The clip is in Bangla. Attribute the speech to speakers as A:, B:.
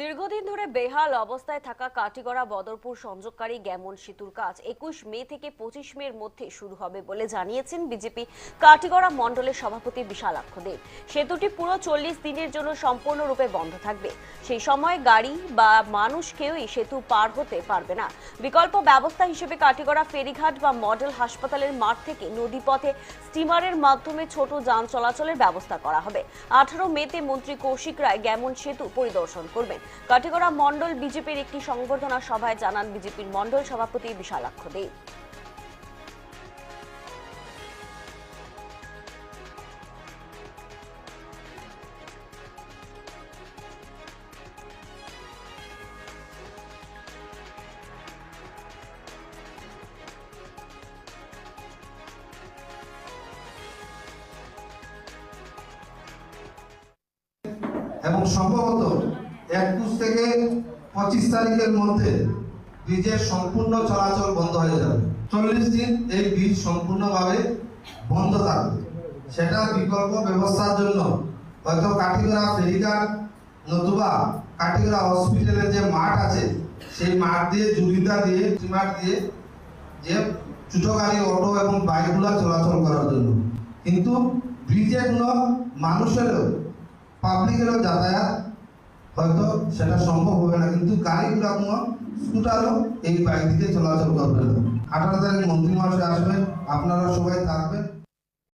A: দীর্ঘদিন ধরে বেহাল অবস্থায় থাকা কাটিগড়া বদরপুর সংযোগকারী গ্যামন সেতুর কাজ একুশ মে থেকে পঁচিশ মের মধ্যে শুরু হবে বলে জানিয়েছেন বিজেপি কাটিগড়া মণ্ডলের সভাপতি বিশালাক্ষ দেব সেতুটি পুরো চল্লিশ দিনের জন্য সম্পূর্ণরূপে বন্ধ থাকবে। সেই সময় গাড়ি বা মানুষ কেউই সেতু পার হতে পারবে না। বিকল্প ব্যবস্থা হিসেবে কাটিগড়া ফেরিঘাট বা মডেল হাসপাতালের মাঠ থেকে নদীপথে স্টিমারের মাধ্যমে ছোট যান চলাচলের ব্যবস্থা করা হবে। আঠারো মেতে মন্ত্রী কৌশিক রায় গ্যামন সেতু পরিদর্শন করবেন। কাটিগড়া মণ্ডল বিজেপির একটি সংবর্ধনা সভায় জানান বিজেপির মণ্ডল সভাপতি বিশালাক্ষ দেব
B: এবং সম্ভবত একুশ থেকে পঁচিশ তারিখের মধ্যে ব্রিজের সম্পূর্ণ চলাচল বন্ধ হয়ে যাবে। চল্লিশ দিন এই ব্রিজ সম্পূর্ণভাবে বন্ধ থাকবে। সেটা বিকল্প ব্যবস্থার জন্য হয়তো কাঠিগড়া ফেরিঘাট নতুবা কাঠিগড়া হসপিটালের যে মাঠ আছে, সেই মাঠ দিয়ে জুড়িটা দিয়ে মাঠ দিয়ে যে ছোট গাড়ি অটো এবং বাইকগুলো চলাচল করার জন্য। কিন্তু ব্রিজের কোনো মানুষেরও পাবলিকেরও যাতায়াত হয়তো সেটা সম্ভব হবে না, কিন্তু গাড়িগুলো কোনো স্কুটারও এই বাইক দিকে চলাচল করবে না। আঠারো তারিখ মন্ত্রী মহাশয় আসবেন, আপনারা সবাই থাকবেন।